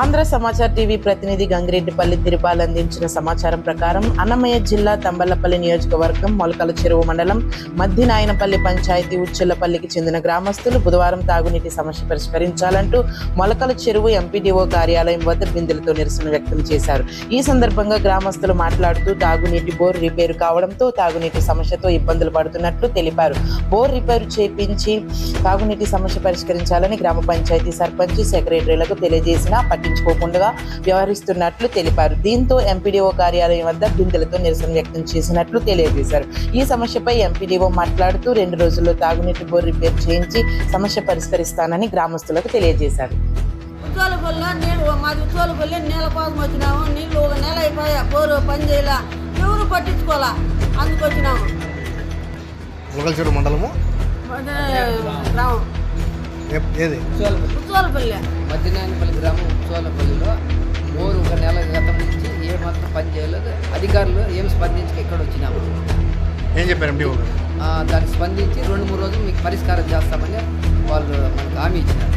Andhra Samachar TV ప్రతినిధి గంగిరెడ్డిపల్లి తిరుపాల్ అందించిన సమాచారం ప్రకారం అన్నమయ్య జిల్లా తంబలపల్లి నియోజకవర్గం మొలకల చెరువు మండలం మద్దినాయనపల్లి పంచాయతీ ఉచ్చెల్లపల్లికి చెందిన గ్రామస్తులు బుధవారం తాగునీటి సమస్య పరిష్కరించాలంటూ మొలకల చెరువు ఎంపీడీఓ కార్యాలయం వద్ద బిందులతో నిరసన వ్యక్తం చేశారు. ఈ సందర్భంగా గ్రామస్తులు మాట్లాడుతూ తాగునీటి బోర్ రిపేరు కావడంతో తాగునీటి సమస్యతో ఇబ్బందులు పడుతున్నట్లు తెలిపారు. బోర్ రిపేరు చేపించి తాగునీటి సమస్య పరిష్కరించాలని గ్రామ పంచాయతీ సర్పంచ్ సెక్రటరీలకు తెలియజేసిన పట్టించుకోకుండా వ్యవహరిస్తున్నట్లు తెలిపారు. దీంతో ఎంపీడీఓ కార్యాలయం వద్ద బిందెలతో నిరసన వ్యక్తం చేసినట్లు తెలియజేశారు. ఈ సమస్యపై ఎంపీడీఓ మాట్లాడుతూ రెండు రోజుల్లో తాగునీటి బోర్ రిపేర్ చేయించి సమస్య పరిష్కరిస్తానని గ్రామస్తులకు తెలియజేశారు. ఉచ్చోలపల్లి నీళ్ళు మాది ఉచ్చోలపల్లి నీళ్ళ కోసం వచ్చినాము. నీళ్ళు ఒక నెల అయిపోయా బోరు పని చేయలే. ఎవరు పట్టించుకోవాలా? అందుకు వచ్చినాము. ముగల్చెడు మండలము? గ్రామం. ఏది? ఉచ్చోలపల్లి మధ్యనాయనపల్లి గ్రామం. అధికారులు ఏం స్పందించి ఇక్కడ వచ్చినాము. ఏం చెప్పారు దానికి స్పందించి రెండు మూడు రోజులు మీకు పరిష్కారం చేస్తామని వాళ్ళు మనకు హామీ ఇచ్చినారు.